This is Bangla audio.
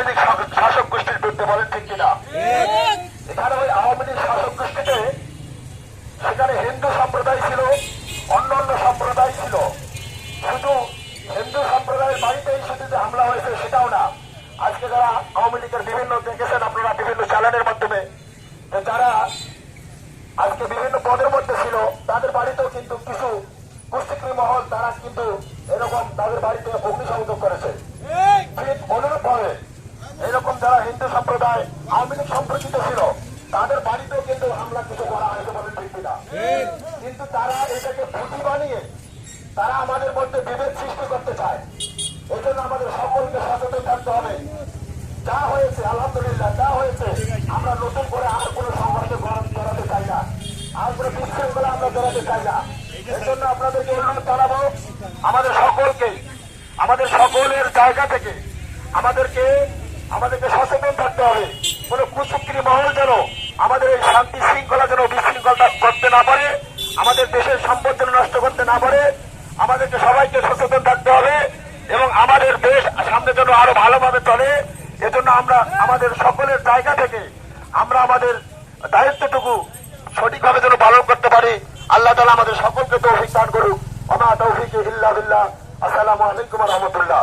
আওয়ামী লীগ শাসক- গোষ্ঠীর বিরুদ্ধে বলেন ঠিক কিনা? এখানে ওই আওয়ামী লীগ শাসক গোষ্ঠীতে সেখানে হিন্দু সম্প্রদায় ছিল অন্য অন্য সম্প্রদায় ছিল। শুধু হিন্দু সম্প্রদায়ের বাড়িতেই শুধু যে হামলা হয়েছে সেটাও না। আজকে যারা আওয়ামী লীগের বিভিন্ন দেখেছেন আপনারা বিভিন্ন চ্যানেলের মাধ্যমে যারা আজকে বিভিন্ন পদের মধ্যে ছিল, তাদের বাড়িতেও কিন্তু কিছু কুস্তিকৃ মহল, তারা কিন্তু এরকম তাদের বাড়িতে অগ্নিসংযোগ করেছে। অনুরূপ ভাবে যারা হিন্দু সম্প্রদায় আওয়ামী লীগ সম্পর্কিত ছিল তাদের বাড়িতেও কিন্তু হামলা কিছু করা হয়েছে বলে ঠিক কিনা। কিন্তু তারা এটাকে ফুটি বানিয়ে তারা আমাদের মধ্যে বিভেদ সৃষ্টি করতে চায়। এই জন্য আমাদের সকলকে সচেতন থাকতে হবে। যা হয়েছে আলহামদুলিল্লাহ যা হয়েছে আমরা নতুন করে আর কোনো সংঘর্ষে জড়াতে চাই না। আর কোনো বিশৃঙ্খলা আমরা জড়াতে চাই না। এই জন্য আপনাদেরকে অনুরোধ জানাব আমাদের সকলকে আমাদের সকলের জায়গা থেকে আমাদেরকে আমাদেরকে সচেতন থাকতে হবে। কোনো কুচক্রি মহল যেন আমাদের এই শান্তি শৃঙ্খলা যেন বিশৃঙ্খলতা করতে না পারে, আমাদের দেশের সম্পদ যেন নষ্ট করতে না পারে, আমাদেরকে সবাইকে সচেতন থাকতে হবে এবং আমাদের দেশ সামনে যেন আরও ভালোভাবে চলে। এজন্য আমরা আমাদের সকলের জায়গা থেকে আমরা আমাদের দায়িত্বটুকু সঠিকভাবে যেন পালন করতে পারি। আল্লাহ তালা আমাদের সকলকে তৌফিক দান করুক। আমা তৌফিক ইল্লা বিল্লাহ। আসসালামু আলাইকুম রহমতুল্লাহ।